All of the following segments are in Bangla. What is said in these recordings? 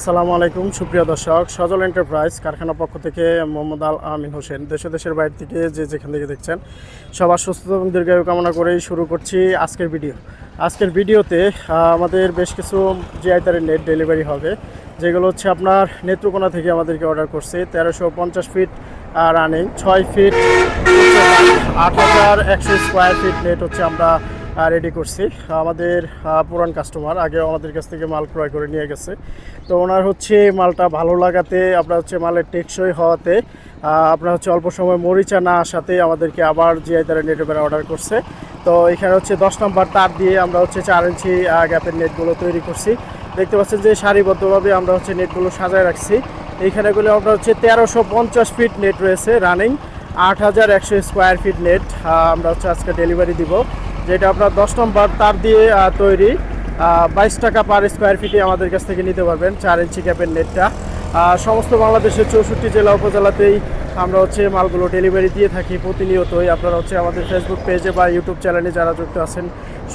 আসসালামু আলাইকুম, সুপ্রিয় দর্শক। সজল এন্টারপ্রাইজ কারখানা পক্ষ থেকে মোহাম্মদ আল আমিন হোসেন। দেশ দেশের বাইরে থেকে যে যেখান থেকে দেখছেন, সবার সুস্থতা এবং দীর্ঘায়ু কামনা করেই শুরু করছি আজকের ভিডিও। আজকের ভিডিওতে আমাদের বেশ কিছু জিআই তারের নেট ডেলিভারি হবে, যেগুলো হচ্ছে আপনার নেত্রকোনা থেকে আমাদেরকে অর্ডার করছে। তেরোশো পঞ্চাশ ফিট রানিং ছয় ফিট আট হাজার একশো স্কোয়ার ফিট নেট হচ্ছে আমরা রেডি করছি। আমাদের পুরান কাস্টমার আগে আমাদের কাছ থেকে মাল ক্রয় করে নিয়ে গেছে। তো ওনার হচ্ছে মালটা ভালো লাগাতে, আপনার হচ্ছে মালের টেকসই হওয়াতে আপনার হচ্ছে অল্প সময় মরিচা না আসাতে আমাদেরকে আবার জিআই তারা নেটের অর্ডার করছে। তো এখানে হচ্ছে দশ নম্বর তার দিয়ে আমরা হচ্ছে চার ইঞ্চি গ্যাপের নেটগুলো তৈরি করছি। দেখতে পাচ্ছেন যে সারিবদ্ধভাবে আমরা হচ্ছে নেটগুলো সাজায় রাখছি। এইখানেগুলো আমরা হচ্ছে তেরোশো পঞ্চাশ ফিট নেট রয়েছে রানিং আট হাজার একশো স্কোয়ার ফিট নেট আমরা হচ্ছে আজকে ডেলিভারি দিব। যেটা আপনার দশ নম্বর তার দিয়ে তৈরি। বাইশ টাকা পার স্কোয়ার ফিটে আমাদের কাছ থেকে নিতে পারবেন চার ইঞ্চি ক্যাপের নেটটা সমস্ত বাংলাদেশের চৌষট্টি জেলা উপজেলাতেই আমরা হচ্ছে মালগুলো ডেলিভারি দিয়ে থাকি প্রতিনিয়তই। আপনারা হচ্ছে আমাদের ফেসবুক পেজে বা ইউটিউব চ্যানেলে যারা যুক্ত আছেন,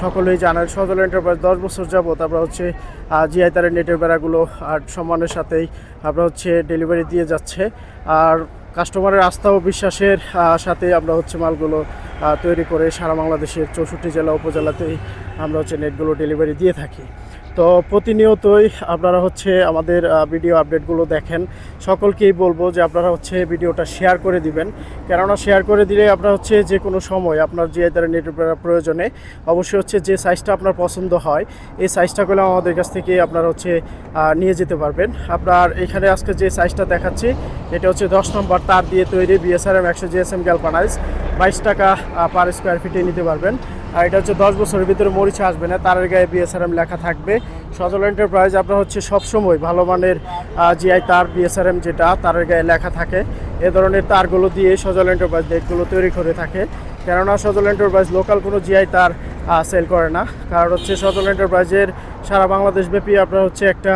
সকলেই জানেন সজল এন্টারপ্রাইজ দশ বছর যাবত আমরা হচ্ছে জিআই তারের নেটের বেড়াগুলো আর সম্মানের সাথেই আমরা হচ্ছে ডেলিভারি দিয়ে যাচ্ছে। আর কাস্টমারের আস্থা ও বিশ্বাসের সাথে আমরা হচ্ছে মালগুলো তৈরি করে সারা বাংলাদেশের চৌষট্টি জেলা উপজেলাতেই আমরা হচ্ছে নেটগুলো ডেলিভারি দিয়ে থাকি। তো প্রতিনিয়তই আপনারা হচ্ছে আমাদের ভিডিও আপডেটগুলো দেখেন। সকলকেই বলব যে আপনারা হচ্ছে ভিডিওটা শেয়ার করে দিবেন। কেননা শেয়ার করে দিলে আপনার হচ্ছে যে কোনো সময় আপনার যে তারা নেট প্রয়োজনে অবশ্যই হচ্ছে যে সাইজটা আপনার পছন্দ হয়, এই সাইজটা করলে আমাদের কাছ থেকে আপনারা হচ্ছে নিয়ে যেতে পারবেন। আপনার এখানে আজকে যে সাইজটা দেখাচ্ছি, এটা হচ্ছে দশ নম্বর তার দিয়ে তৈরি বিএসআরএম একশো জিএসএম গ্যালপানাইজ বাইশ টাকা পার স্কোয়ার ফিটে নিতে পারবেন। আর এটা হচ্ছে দশ বছরের ভিতরে মরিচা আসবে না, তারের গায়ে বিএসআরএম লেখা থাকবে। সজল এন্টারপ্রাইজ আপনার হচ্ছে সবসময় ভালো মানের জিআই তার বিএসআরএম যেটা তারের গায়ে লেখা থাকে। এ ধরনের তারগুলো দিয়ে সজল এন্টারপ্রাইজ ডেটগুলো তৈরি করে থাকে। কেননা সজল এন্টারপ্রাইজ লোকাল কোনো জিআই তার সেল করে না। কারণ হচ্ছে সজল এন্টারপ্রাইজের সারা বাংলাদেশ ব্যাপী আপনার হচ্ছে একটা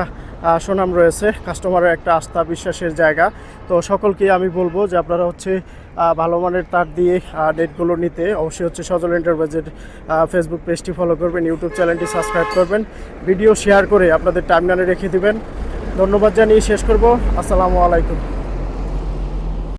সুনাম রয়েছে কাস্টমারের একটা আস্থা, বিশ্বাসের জায়গা। তো সকলকে আমি বলব যে আপনারা হচ্ছে ভালো মানের তার দিয়ে ডেটগুলো নিতে অবশ্যই হচ্ছে সজল এন্টারপ্রাইজের ফেসবুক পেজটি ফলো করবেন ইউটিউব চ্যানেলটি সাবস্ক্রাইব করবেন। ভিডিও শেয়ার করে আপনাদের টাইমলাইনে রেখে দিবেন। ধন্যবাদ জানিয়ে শেষ করব। আসসালামু আলাইকুম।